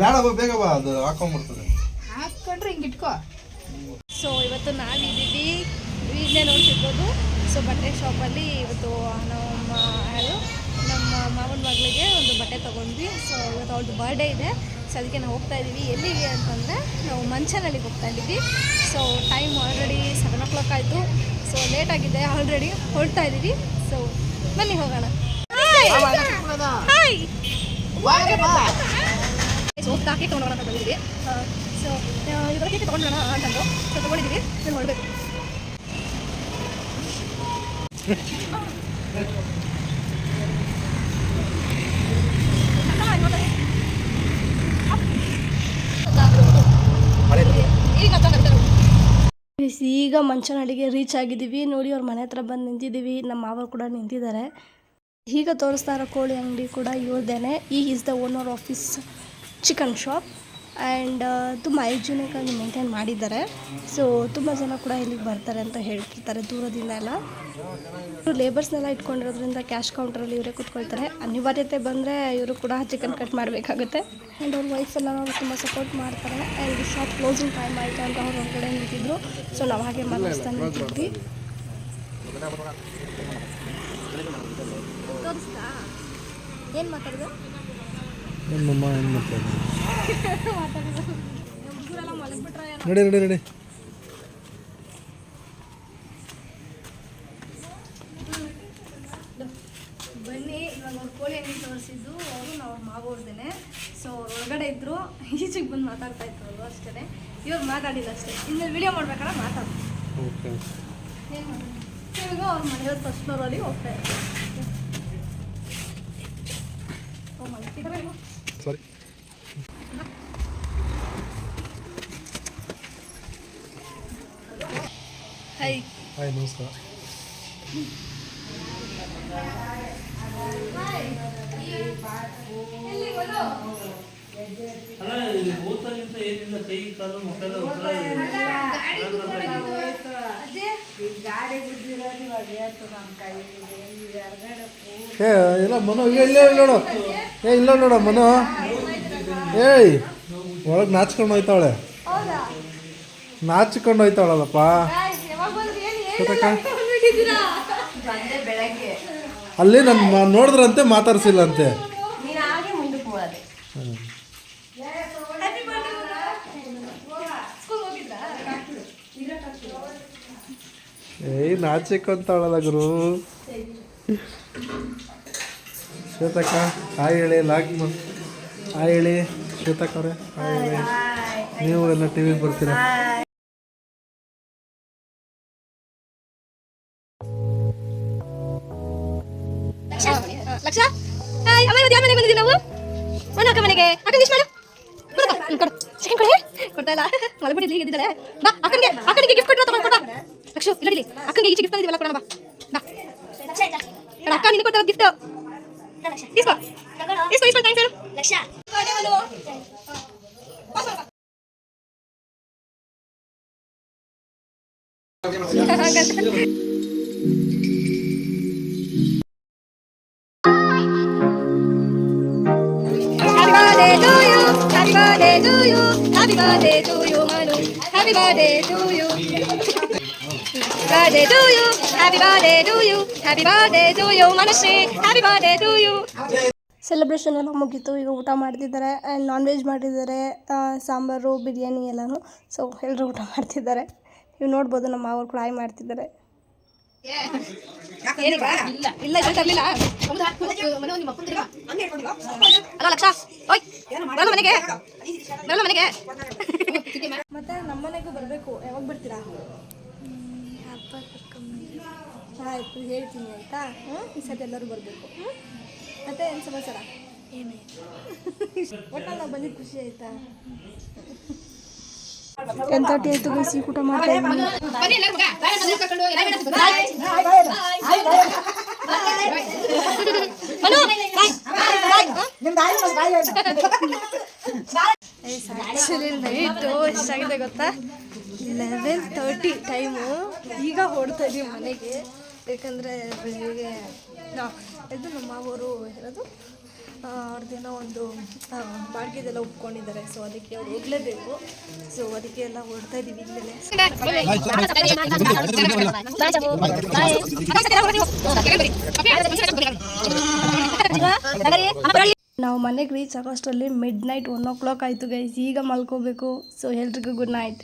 ಬೇಡ ಬಾ ಬೇಗ ಬಾ ಅದು ಹಾಕೊಂಡ್ಬಿಡ್ತದೆ. ಹಾಕೊಂಡ್ರೆ ಹಿಂಗೆ ಇಟ್ಕೋ. ಸೊ ಇವತ್ತು ನಾವಿದ್ದೀವಿ ಈಗಲೇ ನೋಡ್ತಿರ್ಬೋದು. ಸೊ ಬಟ್ಟೆ ಶಾಪಲ್ಲಿ ಇವತ್ತು ನಮ್ಮ ಯಾರು? ನಮ್ಮ ಮಾವನ ಮಗಳಿಗೆ ಒಂದು ಬಟ್ಟೆ ತೊಗೊಂಡ್ವಿ. ಸೊ ಇವತ್ತು ಅವ್ರದ್ದು ಬರ್ಡೇ ಇದೆ. ಸೊ ಅದಕ್ಕೆ ನಾವು ಹೋಗ್ತಾ ಇದ್ದೀವಿ. ಎಲ್ಲಿಗೆ ಅಂತಂದರೆ ನಾವು ಮಂಚನಹಳ್ಳಿಗೆ ಹೋಗ್ತಾ ಇದ್ದೀವಿ. So time already seven o'clock ಆಯಿತು. ಸೊ ಲೇಟ್ ಆಗಿದೆ. ಆಲ್ರೆಡಿ ಹೊರಡ್ತಾ ಇದ್ದೀವಿ. ಸೊ ಬನ್ನಿ ಹೋಗೋಣ. ಹಾಯ್ ಹೋಗ್ತಾ ಕೇಕ್ ತೊಗೊಂಡೋಣ ಅಂತ ಬಂದಿದ್ದೀವಿ. ಸೊ ಇವಾಗ ಕೇಕ್ ತೊಗೊಂಡೋಣ ಅಂತಂದು ಸೊ ತೊಗೊಂಡಿದ್ದೀವಿ ನಾನು ನೋಡಬೇಕು. ಈಗ ಅಡಿಗೆ ರೀಚ್ ಆಗಿದ್ದೀವಿ. ನೋಡಿ, ಅವ್ರ ಮನೆ ಹತ್ರ ಬಂದು ನಿಂತಿದ್ದೀವಿ. ನಮ್ಮ ಮಾವರು ಕೂಡ ನಿಂತಿದ್ದಾರೆ. ಈಗ ತೋರಿಸ್ತಾ ಇರೋ ಕೋಳಿ ಅಂಗಡಿ ಕೂಡ ಇವ್ರದ್ದೇನೆ ಈ is the owner of this chicken shop and ತುಂಬ ಹೈಜೀನಿಕ್ಕಾಗಿ ಮೇಂಟೈನ್ ಮಾಡಿದ್ದಾರೆ. ಸೊ ತುಂಬ ಜನ ಕೂಡ ಇಲ್ಲಿಗೆ ಬರ್ತಾರೆ ಅಂತ ಹೇಳ್ತಿರ್ತಾರೆ ದೂರದಿಂದ ಎಲ್ಲ. ಇವರು ಲೇಬರ್ಸ್ನೆಲ್ಲ ಇಟ್ಕೊಂಡಿರೋದ್ರಿಂದ ಕ್ಯಾಶ್ ಕೌಂಟ್ರಲ್ಲಿ ಇವರೇ ಕೂತ್ಕೊಳ್ತಾರೆ. ಅನಿವಾರ್ಯತೆ ಬಂದರೆ ಇವರು ಕೂಡ ಚಿಕನ್ ಕಟ್ ಮಾಡಬೇಕಾಗುತ್ತೆ. ಆ್ಯಂಡ್ ಅವ್ರ ವೈಫೆಲ್ಲ ನಾವು ತುಂಬ ಸಪೋರ್ಟ್ ಮಾಡ್ತಾರೆ. ಆ್ಯಂಡ್ ಶಾಪ್ ಕ್ಲೋಸಿಂಗ್ ಟೈಮ್ ಆಯಿತು ಅಂತ ಅವ್ರು ಹೊರಗಡೆ ನಿಂತಿದ್ರು. ಸೊ ನಾವು ಹಾಗೆ ಮಾತಾಡ್ತಾ ನಿಂತಿದ್ವಿ ಏನು ಮಾತಾಡಿದೆ? ನಮ್ಮಮ್ಮ ಏನು ಮಾಡ್ತಾರೆ ನಡಿ ನಡಿ ನಡಿ. ಬನ್ನಿ ಇವಾಗ ಅವ್ರು ಕೋಳಿ ಅಂಗಡಿ ತೋರಿಸಿದ್ದು ಅವರು ನಾವು ಮಾಗೋರ್ದೇನೆ ಸೊ ಅವ್ರು ಹೊರಗಡೆ ಇದ್ರು ಈಚೆಗೆ ಬಂದು ಮಾತಾಡ್ತಾ ಇದ್ರು ಅವರು ಅಷ್ಟೇ ಇವಾಗ ಮಾತಾಡಿಲ್ಲ ಅಷ್ಟೇ. ಇನ್ನು ವಿಡಿಯೋ ಮಾಡ್ಬೇಕಾದ್ರೆ ಮಾತಾಡ್ತೀವಿ ಏನು ಇವಾಗ ಅವ್ರ ಮನೆಯವ್ರ ಫಸ್ಟ್ ಫ್ಲೋರಲ್ಲಿ ಹೋಗ್ತಾ ಇದ್ರು. ಸರಿ ಹಾಯ್ ಹಾಯ್ ನಮಸ್ಕಾರ. ಎಲ್ಲಿ ಭೂತಗಿಂತ ಏನಿಲ್ಲ ಕೈ ಕಾಲು ಏ ಇಲ್ಲ ಮನು ಇಲ್ಲ ನೋಡು ಏ ಇಲ್ಲ ನೋಡ ಮನು. ಏಯ್ ಒಳಗೆ ನಾಚ್ಕೊಂಡು ಹೋಯ್ತಾವಳೆ. ಹೌದಾ? ನಾಚಿಕೊಂಡು ಹೋಯ್ತಾವಳಲ್ಲಪ್ಪ ಯಾವಾಗ ಬಂದ್ರಿ? ಏನು ಗೊತ್ತಕ್ಕ? ಬಂದೆ ಬೆಳಗ್ಗೆ. ಅಲ್ಲಿ ನನ್ನ ನೋಡಿದ್ರಂತೆ ಮಾತಾಡ್ಸಿಲ್ಲಂತೆ. ಏಯ್ ನಾಚಿಕೊಂತಾವಳಲ್ಲ ಗುರು. ಶ್ವೇತಕ್ಕ ಹಾಯ್ ಹೇಳಿ ಲಾಗ್ ಬಂದು ಹಾಯ್ ಹೇಳಿ ಶ್ವೇತಕ್ಕ ಅವರೇ ಹಾಯ್ ಹೇಳಿ. ನೀವು ಎಲ್ಲ ಟಿ ವಿಗೆ ಬರ್ತೀರಾ? ಲಕ್ಷ ಹಾಯ್ ಅಮ್ಮ ಇವತ್ತು ಯಾವ ಮನೆಗೆ ಬಂದಿದ್ದೀವಿ ನಾವು? ಮನೆ ಅಕ್ಕ ಮನೆಗೆ. ಅಕ್ಕ ಇಷ್ಟು ಮಾಡು. ಕೊಡು ಕೊಡು. ಚಿಕನ್ ಕೊಡಿ ಕೊಡ್ತಾ ಇಲ್ಲ. ಮಲ್ಬಿಟ್ಟಿದ್ಲಿ ಇದ್ದಿದ್ದಾಳೆ ಬಾ ಅಕ್ಕನಿಗೆ ಅಕ್ಕನಿಗೆ ಗಿಫ್ಟ್ ಕೊಟ್ಟು ತಗೊಂಡು ಕೊಡ ಲಕ್ಷ ಇಲ್ಲ ಅಕ್ಕನಿಗೆ ಈಚೆ ಗಿಫ್ಟ್ ತಂದಿದ್ದೀವಲ್ಲ ಕೊಡೋಣ ಬಾ. ಬಾ. ಅಕ್ಕ ನಿನ್ನ ಗಿಫ್ಟ್ ಇಸ್ಕೋ ಇಸ್ಕೋ ಇಸ್ಕೋ ಥ್ಯಾಂಕ್ಸ್ ಹೇಳು Laksha Happy birthday to you, happy birthday to you, happy birthday to you, Manu. Happy birthday to you. Birthday to you, happy birthday to you, happy birthday to you, Manushree. Happy birthday to you. Celebration ಎಲ್ಲ ಮುಗೀತು. ಈಗ ಊಟ ಮಾಡ್ತಿದ್ದಾರೆ. And non veg ಮಾಡಿದ್ದಾರೆ ಸಾಂಬಾರು ಬಿರಿಯಾನಿ ಎಲ್ಲನೂ. So ಎಲ್ಲರೂ ಊಟ ಮಾಡ್ತಿದ್ದಾರೆ. ನೀವು ನೋಡ್ಬೋದು ನಮ್ಮ ಅವ್ರು ಕೂಡ ಆಯ್ ಮಾಡ್ತಿದ್ದಾರೆ. ಇಲ್ಲ ಇಲ್ಲ ಇದು ತರ್ಲಿಲ್ಲ ಅಲ್ಲ ಲಕ್ಷ. ಓಯ್ ಬರಲ್ಲ ಮನೆಗೆ. ಬರಲ್ಲ ಮನೆಗೆ. ಮತ್ತೆ ನಮ್ಮನೆಗೂ ಬರಬೇಕು. ಯಾವಾಗ ಬರ್ತೀರಾ? ಆಯ್ತು ಹೇಳ್ತೀನಿ ಆಯ್ತಾ ಹ್ಞೂ ಈ ಸತಿ ಎಲ್ಲರೂ ಬರಬೇಕು ಮತ್ತೆ ಏನು ಸಮಾಚಾರ ಏನೇ ಒಟ್ಟಲ್ಲಿ ನಾವು ಬಂದಿದ್ದು ಖುಷಿ ಆಯ್ತಾ ಟೆನ್ ತರ್ಟಿ ಆಯಿತು ಬಿಸಿ ಊಟ ಮಾಡ್ತಾ ಆ್ಯಕ್ಚುಲಿ ನೈಟು ಎಷ್ಟಾಗಿದೆ ಗೊತ್ತಾ ತರ್ಟಿ ಟೈಮು ಈಗ ಹೊಡ್ತಾ ಇದ್ದೀವಿ ಮನೆಗೆ. ಯಾಕಂದರೆ ಬೆಳಿಗ್ಗೆ ಇದು ನಮ್ಮ ಮಾವರು ಹೇಳೋದು ಅವ್ರದ್ದೇನೋ ಒಂದು ಬಾಡಿಗೆದೆಲ್ಲ ಒಪ್ಕೊಂಡಿದ್ದಾರೆ ಸೊ ಅದಕ್ಕೆ ಅವ್ರು ಹೋಗಲೇಬೇಕು. ಸೊ ಅದಕ್ಕೆ ಎಲ್ಲ ಹೊಡ್ತಾ ಇದ್ದೀವಿ ಇಲ್ಲೇ ನಾವು ಮನೆಗೆ ರೀಚ್ ಆಗೋಷ್ಟರಲ್ಲಿ midnight one o'clock ಆಯಿತು ಗೈಸ್ ಈಗ ಮಲ್ಕೋಬೇಕು. ಸೊ ಎಲ್ರಿಗೂ ಗುಡ್ ನೈಟ್